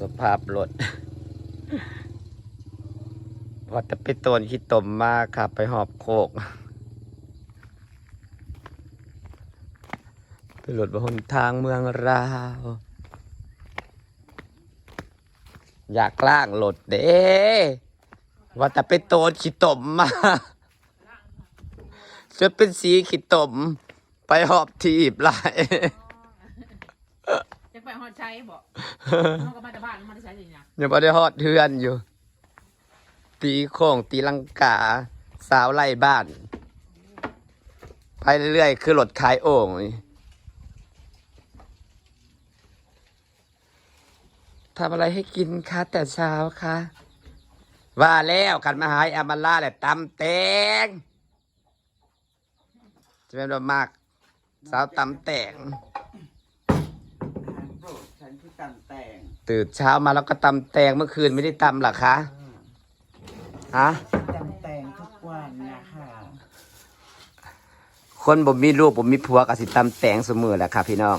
สภาพรถ พอจะไปโตนขี้ตมมากครับไปหอบโคกไปหลดบนทางเมืองราว อยากล่างหลดเด้ว่าแต่ไปโตนขี้ตมมาจะเป็นสีขี้ตม ไปหอบทีบไหลาย ดใช้บ่น้องก็มาจากบ้านมาได้ใช้จริงนะยังไม่ได้ฮอดเทือนอยู่ ตีโค้งตีลังกา สาวไล่บ้าน ไปเรื่อยๆ คือรถขายโอ่งนี่ทำอะไรให้กินคะแต่เช้าคะว่าแล้วกันมาหายอามาล่าแหละตำแตงจะเป็นว่ามาก สาวตำแตง อาหารโปรดฉันคือตำแต่งตื่นเช้ามาแล้วก็ตำแตงเมื่อคืนไม่ได้ตำหรอคะฮะตำแต่งทุกวันนะคะคนบ่มีลูกบ่มีผัวก็สิตำแตงเสมอแหละค่ะ พี่น้อง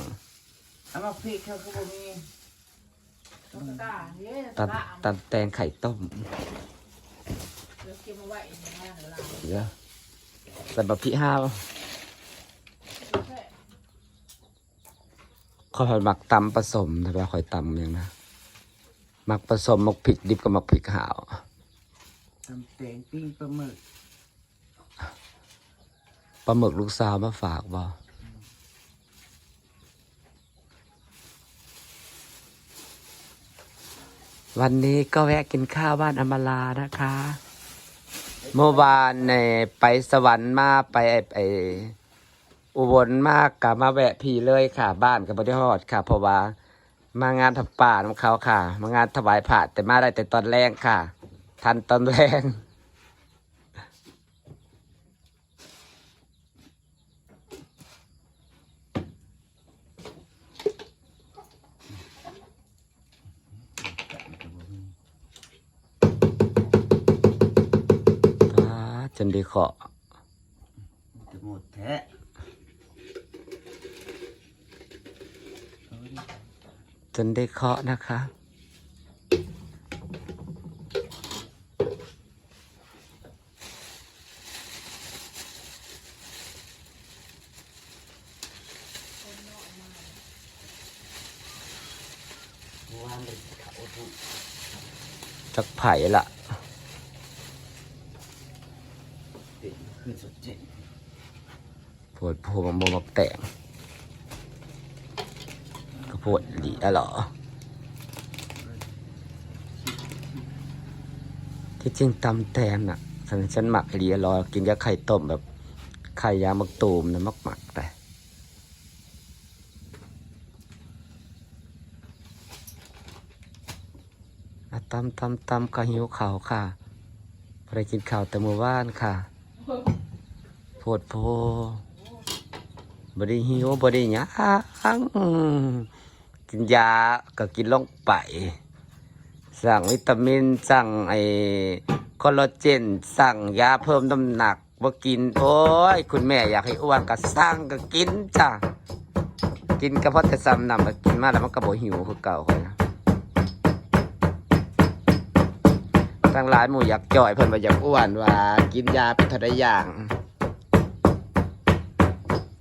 เอามาพริกเขาคือบ่มีตุ๊กตาเย้ตตาำตำแตงไข่ต้มเดี๋ยวเก็บมาไว้ในบ้านเดี๋ยวเราเดี๋ยวใส่บะพริกห้าวขอยหมักตำผสมแต่ว่าคอยตำอย่างนะ หมักผสมหมักพริกดิบกับหมักพริกหาวตำแต่งปิ้งปลาหมึกปลาหมึกลูกสาวมาฝากบ่วันนี้ก็แวะกินข้าวบ้านอมรานะคะ เมื่อวานเนี่ยไปสวรรค์มาไปไอ้ไออุบลมากกับมาแวะพี่เลยค่ะ บ้านกับบริฮอดค่ะ เพราะว่า มางานทับป่าของเขาค่ะ มางานถวายผ่าแต่มาได้แต่ตอนแรกค่ะ ทันตอนแรกอาจนด้เคาะจะหมดแท้ นได้เคาะนะคะวางเลยเขาทุกจักไผ่ละเด็กคือสดเจ๋งปวดพวงโมมักแต่ง ก็ปวดหลีอะหรอที่จริงตำแตงน่ะฉันฉันหมักหลีอะรอกินกับไข่ต้มแบบ ไข่ยางมักตูมนะมักหมักแต่ตำตำตำก็หิวข่าวค่ะได้กินข้าวแต่เมื่อวานค่ะโพดโพบดีหิวบดีหยัง กินยาก็กินลงไปสั่งวิตามินสั่งไอ้คอลลาเจนสั่งยาเพิ่มน้ำหนักบ่กิน โอ้ย คุณแม่อยากให้อ้วนก็สั่งก็กินจ้ะ กินก็เพราะแต่ซ้ำนำมากินมาแล้วมันก็บ่หิวคือเก่าคนนะทั้งหลายหมู่อยากจ่อยเพิ่นว่าอยากอ้วนว่า กินยาเป็นทันได้อย่าง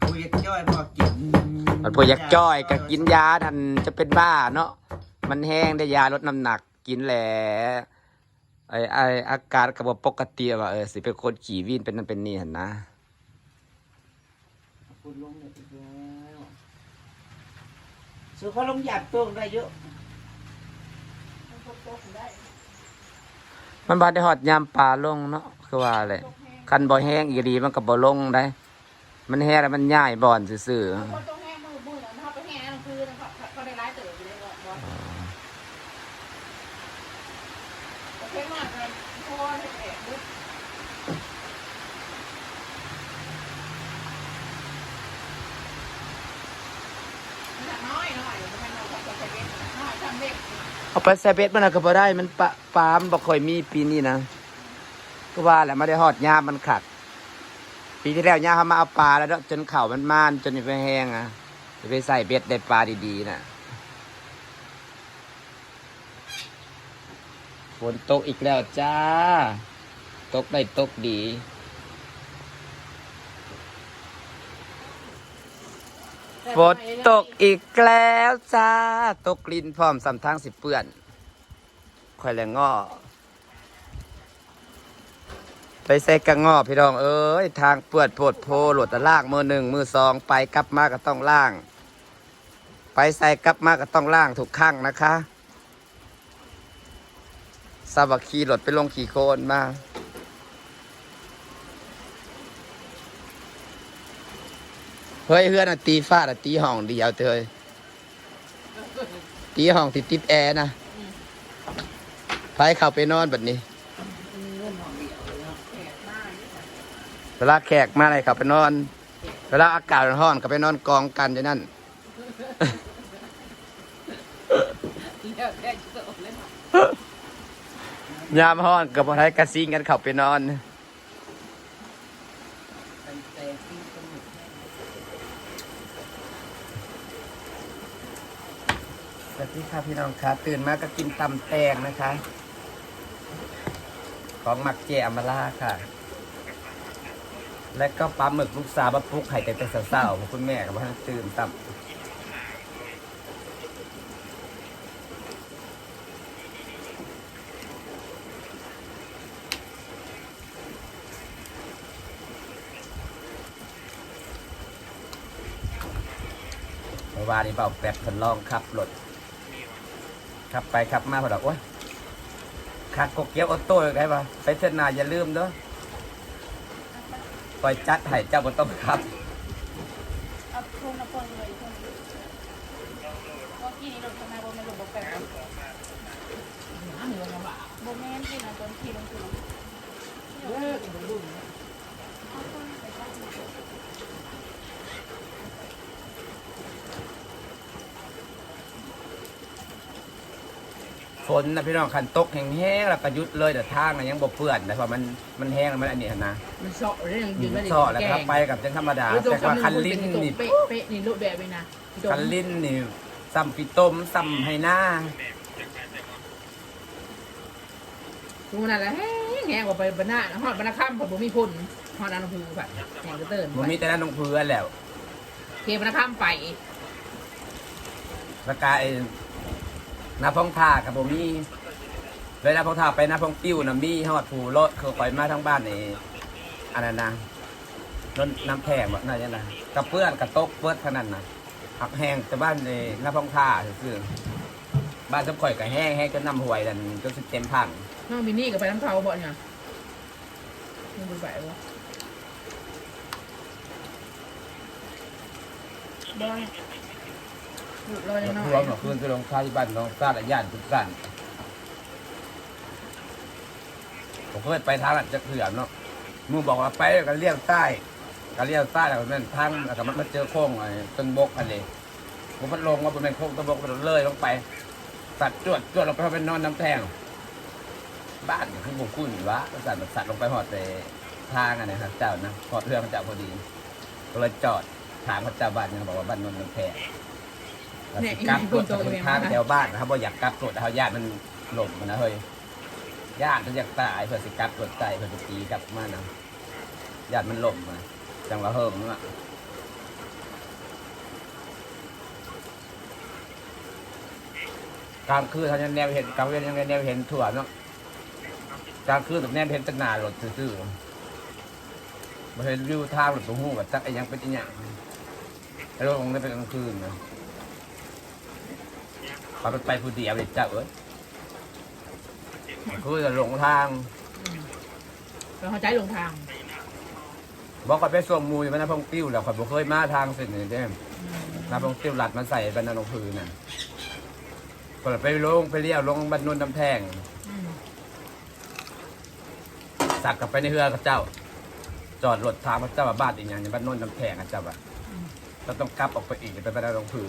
ผู้ยักย่อยพอกิน มันพวกอยากจ้อยก็กินยาทันจะเป็นบ้าเนาะมันแห้งได้ยาลดน้ำหนักกินแหละไอไออาการกระบบปกติว่าเออสิเป็นคนขี่วินเป็นนั่นเป็นนี่เห็นนะคุณลงเนี่ยอีกแล้วสุเขาลงหยาบตรงได้เยอะมันบาได้หอดยามปลาลงเนาะคือว่าอะไรคันบ่แห้งอีรีมันก็บ่ลงได้ มันแห้งแล้วมันย่ายบ่อนซื่อคนต้องแห้งมือมือแล้วเขาไปแห้งนั่นคือเขาเขาได้ร้ายเติบอยู่เลยบอสโอเคมากเลยพอเนี่ยแอบบุ๊บน้อยหน่อยมันน้อยทำใส่เบ็ดน้อยทำเบ็ด ๆ เอาไปใส่เบ็ดมันน่ะก็บ่ได้มันปลาปามบ่ค่อยมีปีนี้นะก็ว่าแหละไม่ได้หอดยามันขัด ปีที่แล้วยาเขามาเอาปลาแล้วเนาะจนเข่ามันม่านจนไปแห้งอะจะไปใส่เบ็ดได้ปลาดีๆน่ะฝนตกอีกแล้วจ้า ตกได้ตกดี ฝนตกอีกแล้วจ้า ตกลินพร้อมสำทางสิเปื่อนค่อยแลงง้อไปใส่กระงอพี่น้อง เอ้ย ทางเปื่อนโปวดโพหลดตะลากมือหนึ่งมือสองไปกลับมาก็ต้องล่าง ไปใส่กลับมาก็ต้องล่างถูกข้างนะคะสาบักขี่รถไปลงขี่โคนมา เฮ้ยเพื่อนอะตีฟ้าอะตีห้องเดียวเถอะตีห้องติดติดแอร์นะไปเข้าไปนอนแบบนี้เวลาแขกมาอะไรเข้าไปนอน เวลาอากาศร้อนก็ไปนอนกองกันอยู่นั่นเลือกได้โตเลยยามห้อนกับพอไทยกระซิงกันเข้าไปนอนเป็นแต่ที่สนุกแน่ สวัส ดีค่ะพี่น้องค่ะ ตื่นมาก็กินตำแตงนะคะ ของหมักเจอมาล่าค่ะ และก็ปลาหมึกลูกสาวบะปุกไข่แต่แต่สาวๆคุณแม่กับพ่อตื่นตำเมื่อวานนี้เปล่าแปดคนลองขับรถ ขับไปขับมาพอดอกโอ้ยขัดกกเกี้ยวออโต้ยังไงวะไปเส้นนาอย่าลืมเด้อปล่อยจัดให้เจ้าบ่ต้องขับเอาพงเอาพงเลยพงเมื่อกี้นี้ราทำไมบ่ไม่ลงบ่แปลกน้ำเหนือมาบ่าบ่แม่นที่นะตอนขี่ลงคือ เลิกดูดู เอาพงไปจ้ะ ฝนนะพี่น้องคันตกแห้งๆแล้วก็หยุดเลยแต่ทางน่ะยังบ่เปื้อนแต่พอมันมันแห้งแล้วมันอันนี้หั่นนะมันเสาะเรื่องยืนไม่ได้ซอแล้วครับไปกับจังธรรมดาแต่ว่าคันลิ้นนี่เป๊ะเป๊ะนี่รูปแบบไปนะคันลิ้นนี่ซ้ำปีต้มซ้ำให้หน้าดูนั่นแหละแห้งแห้งกว่าไปบรรณาฮอดบรรณาค่ำผมมีพ่นฮอดอันพูแบบแห้งกระเตินบ่มีแต่นั้นลงเพื่อนแล้วเคบรรณาค่ำไปสกาย นาพองท่ากับบ่มีเลยนาพองท่าไปนาพองติ้วน่ะมีฮอดผู้รถเขาปล่อยมาทั้งบ้านนี่อันนั้นนะรถน้ำแข็งแบบนั้นนะกับเพื่อนกับตกเพื่อนเท่านั้นนะหักแห้งแต่บ้านในนาพองท่าคือบ้านสมข่อยก็แห้งแห้งจนน้ำห่วยดันจนสิเต็มพังน้องมินนี่กับไปน้ำเขาบ่เนี่ยมึงดูไปบ่บ่ ลอยน้อรวมหนอกคืนไปลงค่าที่บ้านน้องซาดญาติทุกท่านผมเคยไปทางนั้นจะเขื่อนเนาะมึงบอกว่าไปกันเลี้ยวใต้กันเลี้ยวใต้แล้วมันทางแล้วก็มันมาเจอโค้งไอ้ต้นบกอันนี้ผมมันลงว่าเป็นโค้งต้นบกมันเลยลงไปสัตว์จวดจวดลงไปเขาเป็นนอนน้ำแทงบ้านก็คือบุคุ้นวะสัตว์สัตว์ลงไปหอดไปทางอันนะครับเจ้านะหอดเรือมันเจ้าพอดีก็เลยจอดถามพระเจ้าบ้านเนี่ยบอกว่าบ้านนนท์น้ำแพง เนี่ยกลับอีกรคนถโตไปเองทางนะแถวบ้านนะครับว่าอยากกลับรถเขาญาติมันหลบมันนะเฮ้ยญาติมันอยากตายเพื่อสิกลับรถใจเพื่อสิตีกลับมานะญาติมันหลบมาจังหวะเฮิมนั่นอะกลางคืนเขาจะแนวเห็นกลางเวนยังแนวเห็นถั่วเนาะกลางคืนแบบแนวเห็นแตหนารถซื่อๆมาเห็นวิวทางรถตรงหูกับจักไอ้ยังเป็นอีหยังไอ้รถของนี่เป็นกลางคืนนะ พอมันไปผู้เดียวเลยเจ้าเอ้ยคือจะหลงทางเราเข้าใจลงทางบอกว่าไปส่งมูอยู่บรรณพงติ้วแล้วข่อยบ่เคยมาทางเส้นนี้เด้นาพงติ้วหลัดมาใส่บรรณลงพื้นน่ะก็เลยไปลงไปเลี้ยวลงบรรนุนน้ำแทงอืมสักกลับไปในเรือกับเจ้า จอดรถทางพระเจ้าว่าบ้านอีกอย่างในบรรนุนน้ำแทงกับเจ้าอะเราต้องกลับออกไปอีกไปบรรณลงพื้น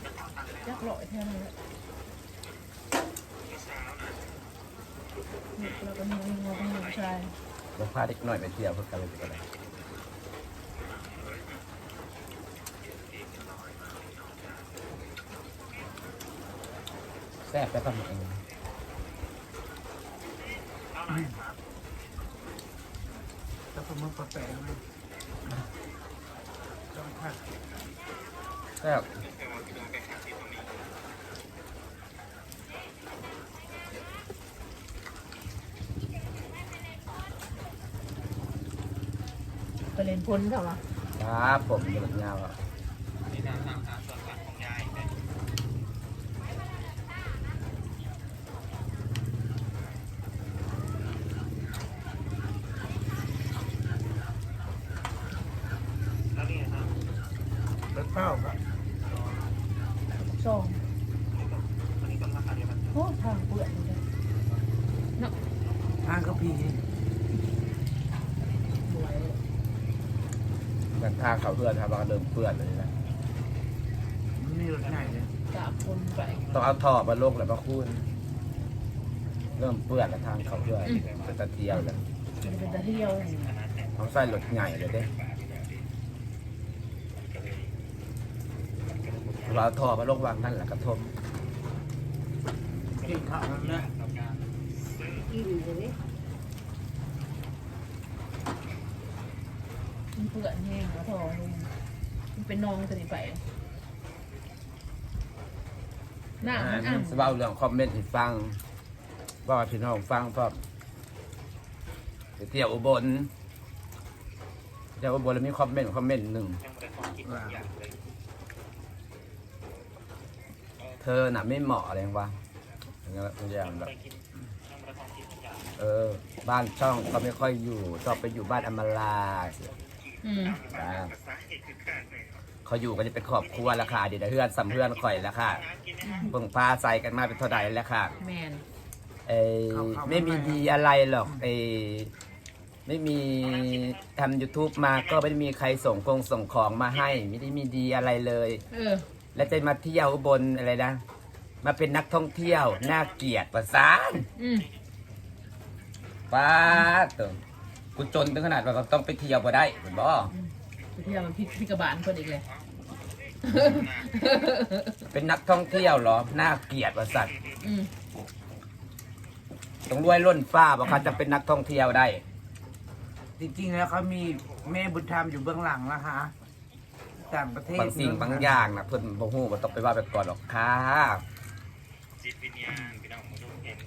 ยักเลาะเที่ยวนั่นแหละบุกแล้วก็มีงงงชายเราพาเด็กหน้อยไปเที่ยวเพื่อกันเลยก็ได้แซ่บไปป่ะเองแล้วก็มาปะแปะมันต้แซ่บ ไปเล่นพ้นเถอะวะครับผมเดือดยาวอะไปเป้าครับสองโอ้ทางเปื่อนเลยเนาะ ทางเขาพี สวย เดิน ทางเขาเพื่อนครับเราก็เดินเพื่อนเลยนะมันมีรถไหนเลยจากคนไปต้องเอาท่อมาลงแล้วมาคูนเริ่มเปื้อนแล้วทางเขาเพื่อนจะตะเที่ยวแล้วมันเป็นตะเที่ยวต้องใส่รถใหญ่เลยเด้เราเอาท่อมาลงวางนั่นแหละกระทมกินข้าวมันนะมันเปื่อนแห้งแล้ว พอลงมันเป็นนองจะดีไปหน้ามันอ่างสบายเรื่องคอมเมนต์ให้ฟังว่าพี่น้องฟังก็ไปเที่ยวอุบลเที่ยวอุบลแล้วมีคอมเมนต์คอมเมนต์หนึ่งว่าเธอน่ะไม่เหมาะอะไรวะอย่างเงี้ยอย่างแบบเออ บ้านช่องก็ไม่ค่อยอยู่ชอบไปอยู่บ้านอำมาลา อืมอ่าเขาอยู่กันจะเป็นครอบครัวแล้วค่ะเดี๋ยวเพื่อนสัมเพื่อนข่อยแล้วค่ะเบิ่งพาใส่กันมาเป็นเท่าใดแล้วค่ะแมนเอ้ยไม่มีดีอะไรหรอกเอ้ยไม่มีทำ YouTube มาก็ไม่ได้มีใครส่งกงส่งของมาให้ ไม่ได้มีดีอะไรเลย เออ แล้วจะมาเที่ยวอุบนอะไรนะ มาเป็นนักท่องเที่ยว น่าเกลียดประสานอืมป้าดตัว กูจนถึงขนาดว่าต้องไปเที่ยวบ่ได้เห็นบ่ไปเที่ยวมันพิพิกบาลคนอีกเลยเป็นนักท่องเที่ยวเหรอน่าเกลียดประสัตว์อืมต้องรวยล้นฟ้าบอกเขาจะเป็นนักท่องเที่ยวได้ จริงๆแล้วเขามีแม่บุญธรรมอยู่เบื้องหลังนะคะต่างประเทศบางสิ่งบางอย่างนะเพิ่นบ่ฮู้บ่ต้องไปว่าไปก่อนหรอกค่ะจิตวิญญาณพี่น้องมาดูเห็น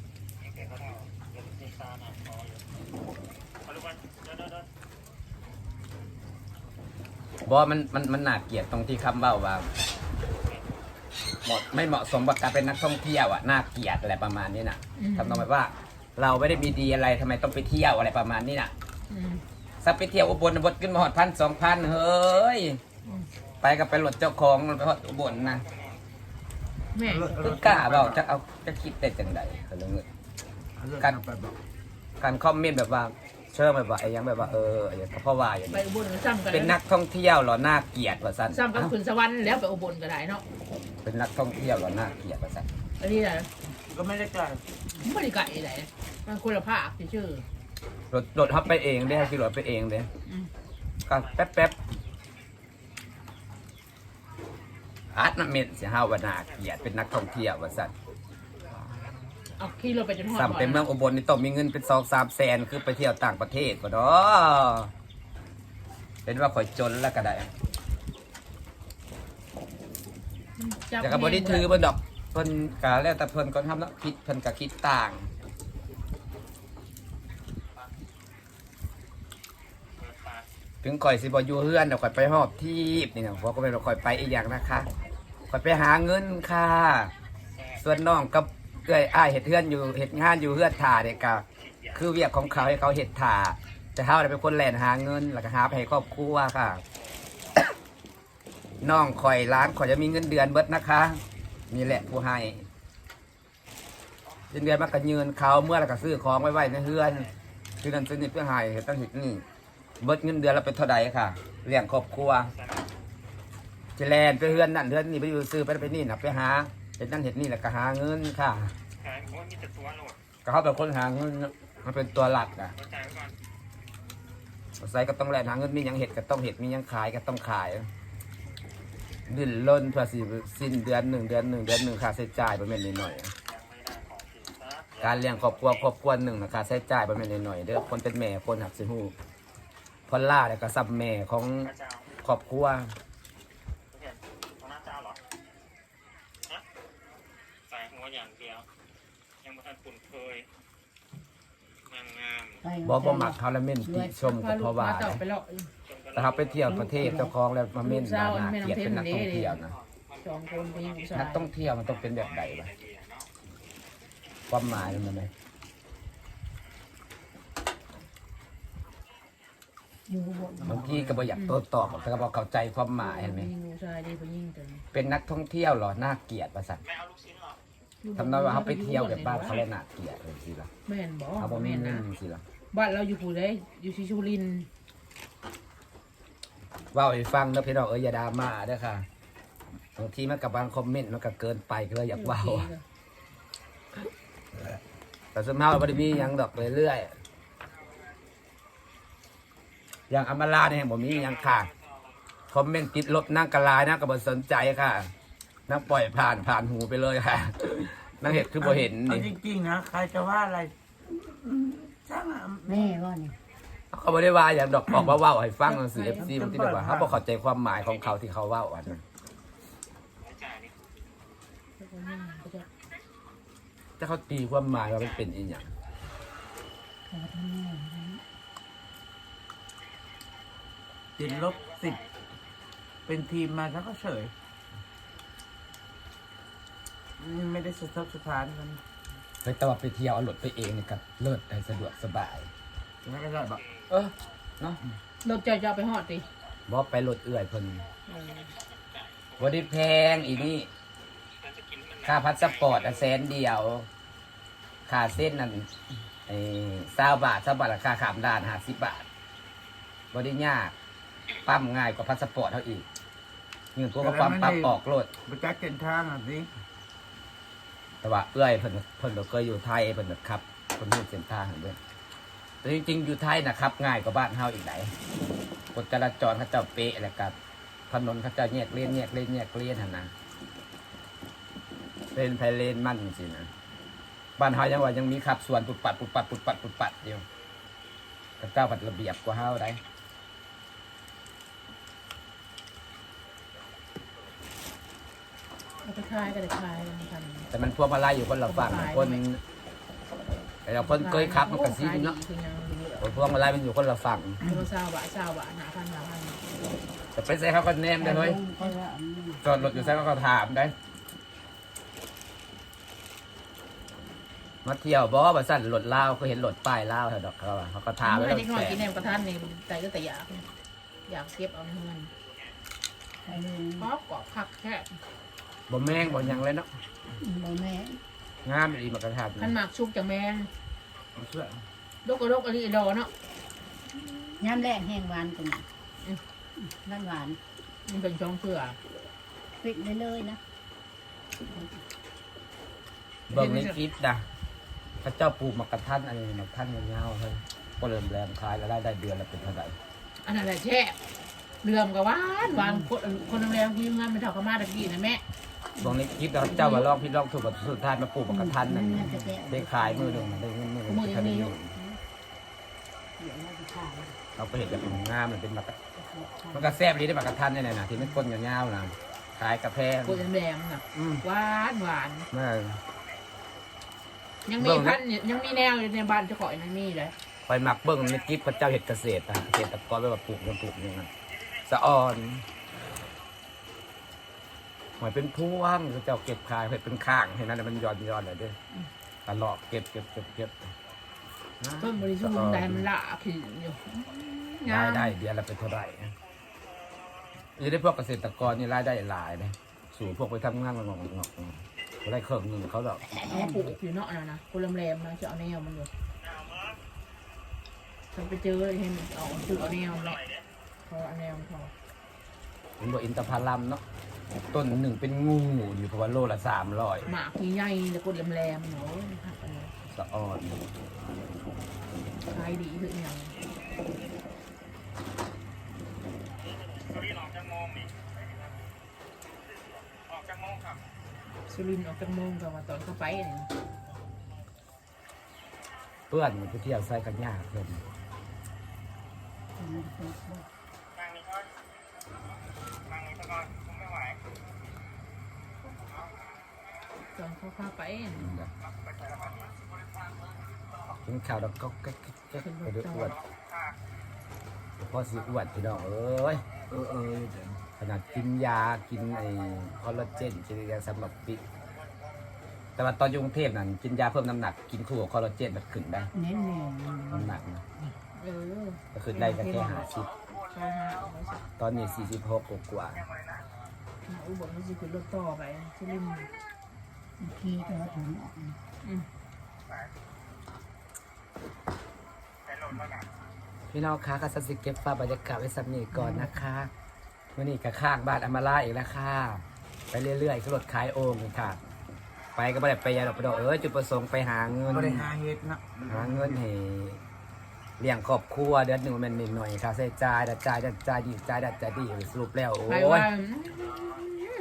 เห็นแกเขาเท่าเรื่องที่ตาหนักคออยู่เอาลูกมันเดินเดินเดิน บ่มันมันมันน่าเกลียดตรงที่คำเว้าว่าเหมาะไม่เหมาะสมกับการเป็นนักท่องเที่ยวอะน่าเกลียดอะไรประมาณนี้น่ะอืม ทำนองแบบว่า เราไม่ได้มีดีอะไรทำไมต้องไปเที่ยวอะไรประมาณนี้น่ะ อืม สักไปเที่ยวอุบลบดขึ้นมาหอดพันสองพันเฮ้ย อืม ไปกับไปรถเจ้าของไปหอดอุบลนะแม่คือกล้าเปล่าจะเอาจะคิดได้จังใดเขาเรื่องเงินกันไปบอกการคอมเมนต์แบบว่า เชื่อแบบว่าไอ้ยังแบบว่าเออไอ้ยังก็เพราะว่าอย่างไปนี้อุบลก็ซ้ำกันเป็นนักท่องเที่ยวเหรอน่าเกลียดว่าสันซ้ำกันขึ้นสวรรค์แล้วไปอุบลก็ได้เนาะเป็นนักท่องเที่ยวเหรอน่าเกลียดว่าสันอันนี้แหละก็ไม่ได้จ่ายไม่ได้ไก่ไหนมันคนละภาคชื่อรถรถฮอปไปเองได้ให้ขี่รถไปเองเลยอืมก็แป๊บแป๊บอาร์ตมันเม็ดเสียห้าวันนาเกลียดเป็นนักท่องเที่ยวว่าสัน เอาขี่รถไปจนหอดสัมเป็นเมืองอุบลนี่ต้องมีเงินเป็นสองสามแสนคือไปเที่ยวต่างประเทศก็ดอเป็นว่าข่อยจนแล้วก็ได้จับแต่ก็บริถือเพิ่นดอกเพิ่นกะแล้วแต่เพิ่นก็ทำแล้วคิดเพิ่นก็คิดต่างถึงข่อยสิบ่อยู่เฮือนเดี๋ยวข่อยไปหอบทีบนี่นะเพราะก็เป็นว่าข่อยไปอีกอย่างนะคะข่อยไปหาเงินค่ะ ส่วนน้องกับ เอ้อยอ้ายเฮ็ดเฮือนอยู่เฮ็ดงานอยู่เฮือนถ่าเนี่ยก็คือเวียกของเขาให้เขาเฮ็ดถ่า แต่เฮาน่ะเป็นคนแหล่นหาเงิน แล้วก็หาไปให้ครอบครัวค่ะ น้องข่อยร้านข่อยจะมีเงินเดือนเบิดนะคะนี่แหละผู้ให้เงินเดือนมันก็ยืนเขาเมื่อแล้วก็ซื้อของไว้ไว้ในเฮือนคือนั่นซื้อนี่เพื่อให้เฮ็ดตั้งเฮ็ดนี่เบิดเงินเดือนเราเป็นเท่าใดค่ะเลี้ยงครอบครัวจะแลนไปเฮือนนั่นเฮือนนี่ไปอยู่ซื้อไปไปนี่นะไปหา เห็ดนั่นเห็ดนี่แหละก็หาเงินค่ะขายผมว่ามีแต่ตัวโหลดก็เขาเป็นคนหาเงินมันเป็นตัวหลักอะเข้าใจไว้ก่อนใส่ก็ต้องแลนหาเงินมีหยังเห็ดก็ต้องเห็ดมีหยังขายก็ต้องขายดิ้นล้นเพื่อสิสิ้นเดือนหนึ่งเดือนหนึ่งเดือนหนึ่งค่าใช้จ่ายประมาณนี้หน่อย ยังไม่ได้ของผิดซะการเลี้ยงครอบครัวครอบครัวหนึ่งนะค่าใช้จ่ายประมาณนี้หน่อยเด้อคนเป็นแม่คนหักสิหูพอล่าแล้วก็ซับแม่ของพระเจ้าครอบครัว เห็นของน้าเจ้าเหรอฮะใส่หัวอย่างเดียว ยังไม่ทันคุ้นเคยงามงาม บอบ่มักเขาและเม่นติชมพาก็ลูเพกราะว่ามาต่อไปเลาะชมกันแต่เขาไปเที่ยวประเทศเจ้าของแล้วมาเม่นมาหนาเกลียดเป็นนักท่องเที่ยวนะสองคนไปอยู่สานักยท่องเที่ยวมันต้องเป็นแบบใดวะความหมายมันไหมอยู่บนบางทีก็บ่อยากโต้ตอบแต่ก็บอกเข้าใจความหมายเห็นไหมยิงชายดีไปยิงกันเป็นนักท่องเที่ยวเหรอน่าเกลียดประสัตว์ไม่เอาลูกชิ้นเหรอทำนองว่าเขาไปเที่ยวแบบบ้านเขาแล้วน่าเกลียดเลยสิล่ะแม่นบอกเขาบ่มีแม่นเงินะนสิล่ะ บ้านเราอยู่ผู้ใดอยู่ชิชูรินทร์เว่าให้ฟังเด้อพี่น้องเอ้ยอย่าดราม่าเด้อค่ะบางทีมันกับบางคอมเมนต์มันก็เกินไปก็เลยอยากเว่าแต่สมมติว่าบ่ได้มีหยังดอกเรื่อยๆอย่างอำมาลาเนี่ยผมมีหยังค่ะคอมเมนต์ติดลบนั่งกระลายนั่งกับบสนใจค่ะ นั่งปล่อยผ่านผ่านหูไปเลยค่ะ นั่งเห็นคือบ่เห็นเอานี่จริงๆนะใครจะว่าอะไร อืมช่างอะแม่ว่านี่เขาบ่ได้ว่าอย่างดอกบอกว่าเว่าให้ฟังหนังสือเอฟซีมันที่แบบว่าเขาบอกเข้าใจความหมายของเขาที่เขาเว่าอันนั้นไม่จ่ายนี่ถ้าเขาตีความหมายว่ามันเป็นอีหยังขอทำแม่ติดลบสิบเป็นทีมมาแล้วก็เฉยนี่ไม่ได้สะทกสถานกัน ไปแต่ว่าไปเที่ยวเอารถไปเองนี่กับเลิศได้สะดวกสบายแล้วก็ได้แบบเออเนาะรถเจ้าจะเอาไปหอดดิบ่ไปรถเอื่อยเพิ่นบ่ได้แพงอีนี่เราจะกินมันค่าพาสปอร์ตอะแสนเดียวค่าเส้นนั่นไอ้20บาท20บาทราคาขามด่าน50บาทบ่ได้ยากปั๊มง่ายกว่าพาสปอร์ตเท่าอีกยืนตัวก็ปั๊มปั๊บออกรถ ไปจัดเส้นทางอะสิ แต่ว่าเอื้อยเพิ่นเพิ่นก็เคยอยู่ไทยเพิ่นนะครับเพิ่นรู้เส้นทางเด้อแต่จริงๆอยู่ไทยนะครับ ง่ายกว่าบ้านเฮาอีกไหนกฎจราจรเขาเจ้าเป๊ะแล้วกับถนนเขาเจ้าแยกเลนแยกเลนแยกเลนหั่นนะเลนไผเลนมั่นสินะบ้านเฮายังว่ายังมีขับส่วนปุดปัดปุดปัดปุดปัดปุดปัดอยู่กับเจ้าปัดระเบียบกว่าเฮาได้ เอาไปขายก็ได้ขายกันกันแต่มันพวกมาไล่อยู่คนละฝั่งคนแต่เราคนเคยขับมันก็ซิเนาะคือยังอยู่คนพวกมาไล่มันอยู่คนละฝั่งตัวซาวบะซาวบะหาพันหาพันแต่ไปใส่เขาก็แนมได้เฮ้ยก็ว่าจอดรถอยู่ใส่เขาก็ถามได้มาเที่ยวบ่ว่าสั่นรถลาวก็เห็นรถป้ายลาวแถวดอกเขาว่าเขาก็ถามเมื่แล้อวเด็กน้อยกินแหนมกระทันนี่ใจก็แต่อยากอยากเก็บเอาในเงินใครเลยเพราะกรอบผักแค่ บ่แมงบ่หยังเลยเนาะบ่แม่งามดีมากระทันขันหมากชุกจากแมงเชื่อดกกระดกอะไรดอเนาะย้ำแรกแห้งหวานตรงนี้นั่นหวานมันเป็นช่องเสือปิดเลยเลยนะเบิ่งในคลิปนะพระเจ้าปลูกมากระทันอันนี้มากระทันยาวๆเฮ้ยก็เริ่มแรงขายแล้วได้ได้เดือนละเป็นเท่าไหร่อันนั้นแหละแช่เรื่อมกับหวานหวานคนคนแรงที่งานเป็นเท่ากับมาตะกี้นะแม่ เบิ่งในคลิปนะพระเจ้าว่าลองผิดลองถูกแบบสุดท้ายมาปลูกมากระทันนั่นมันจะแกะได้ขายมือหนึ่งได้เงินมือหนึ่งได้เงินเดี๋ยวเราจะขายเราก็เห็นแบบงามมันเป็นมากระมันก็แซ่บดีได้มากระทันนี่แหละนะที่มันก้นยาวๆนะขายกาแฟคนแรงน่ะอืมหวานหวานแม่ยังมีพันธุ์ยังมีแนวอยู่ในบ้านเจ้าของยังมีเลยไปหมักเบิ้งในกิฟพระเจ้าเห็ดเกษตรนะเกษตรกรไปแบบปลูกยังปลูกอย่างนั้นสะออนห อยเป็นพวงพระเจ้าเก็บขายเห็ดเป็นข้างเห็นนั้นนะมันย้อนย้อนเลยเด้วยตลอดเก็บเก็บเก็บเก็บต้นบริสุทธิ์ใดมันละผิวอยู่งาได้มได้เดือนละเป็นเท่าไหร่นี่ได้พวกเกษตรกรนี่รายได้หลายเลยสู่พวกไปทำงานงอกงอกๆได้เครื่องหนึ่งเขาดอกเอามาปลูกอยู่เนาะนะนะคนแรมๆนะจะเอาแนวมันอยู่ฉันไปเจอเห็นเอาซื้อเอาแนวแหละพอเอาแนวพอเป็นบ่อินทผลัมเนาะ ต้นหนึ่งเป็นงูอยู่เพราะว่าโลละสามร้อยหมากที่ใหญ่แล้วก็แหลมๆเนาะหักอันนี้สะออนขายดีถึงอย่างสุรินทร์ออกจากโมงนี่ออกจากโมงครับสุรินทร์ออกจากโมงกับว่าตอนเข้าไปเนี่ยเพื่อนมันไปเที่ยวใส่กันยากเพื่อนนั่งนี่ก่อนนั่งนี่ซะก่อนผมไม่ไหว ตอน เขาเข้าไปเนี่ยกินข้าวแล้วก็ก็ก็ก็ไปด้วยอ้วนพอสิอ้วนพี่น้องเอ้ยเออเออเดี๋ยวขนาดกินยากินไอ้คอลลาเจนกินยาสำหรับปิแต่ว่าตอนอยู่กรุงเทพนั่นกินยาเพิ่มน้ำหนักกินคู่กับคอลลาเจนมันขึ้นได้เน้นน้ำหนักนะๆเออก็ขึ้นได้ก็แค่หาสิบใช่ฮะเอาไว้สิตอนนี้สี่สิบหกกว่ามาอุบลนี่สิขึ้นรถต่อไปสุริน ทร์ทีแต่ว่าถึงออกอืมพี่น้องคะก็สัสิเก็บภาพบรรยากาศไว้สักนี้ก่อนนะคะวันนี้กับข้างบ้านอำมาลาอีกแล้วค่ะ ไปเรื่อยๆขึ้นรถขายโอ่งค่ะ ไปก็ไม่ได้ไปยาดอกประดอกเออจุดประสงค์ไปหาเงินบริหารเฮ็ดนะหาเงินให้เลี้ยงครอบครัวเดือนหนึ่งมันนิดหน่อยค่าใช้จ่ายดัดจ่ายดัดจ่ายดีจ่ายดัดจ่ายดีสรุปแล้วโอ้ไปยว่า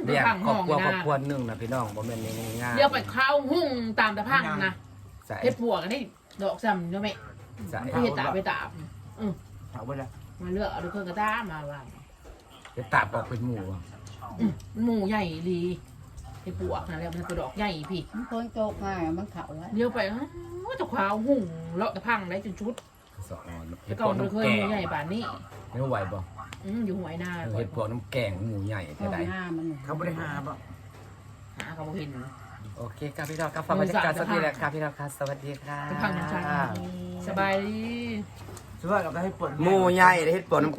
เลี้ยงข้างครห้ออบงครัวนะครอบครัวหนึ่งนะพี่น้องบ่แม่นง่ายๆเดี๋ยวไปเข้าหุ่งตามตะพังนะใส่เฮ็ดผัวกันได้ดอกซ้ำเนาะแม่ใส่ที่เฮ็ดตาไปตามอือถามว่าละมาเลือกเอาดูเครื่องกระตามาว่าเดี๋ยวตาบออกเป็นหมูอะอืมหมูใหญ่ดีไอ้ปวกนั่นแหละมันตัวดอกใหญ่พี่มันคนโจกง่ายมันเข่าแล้วเลี้ยวไปอ้าวจะขวาวหุ่งเลาะตะพังได้จนชุดสะออนแต่ก่อนเราเคยหมูใหญ่ป่านนี้ไม่ไหวบ่ อืมอยู่หวยนาเห็ดพวกน้ำแกงหมูใหญ่ข้แต่อใดหน้ามันเขาบริหารบ่หาเขาบ่เห็น โอเคครับพี่น้องครับฟังบรรยากาศสักทีแหละครับพี่น้องครับสวัสดีค่ะตะพังน้ำชาสบายดีสวัสดีเราก็ให้ปวดหมูใหญ่เห็ดพวกน้ำ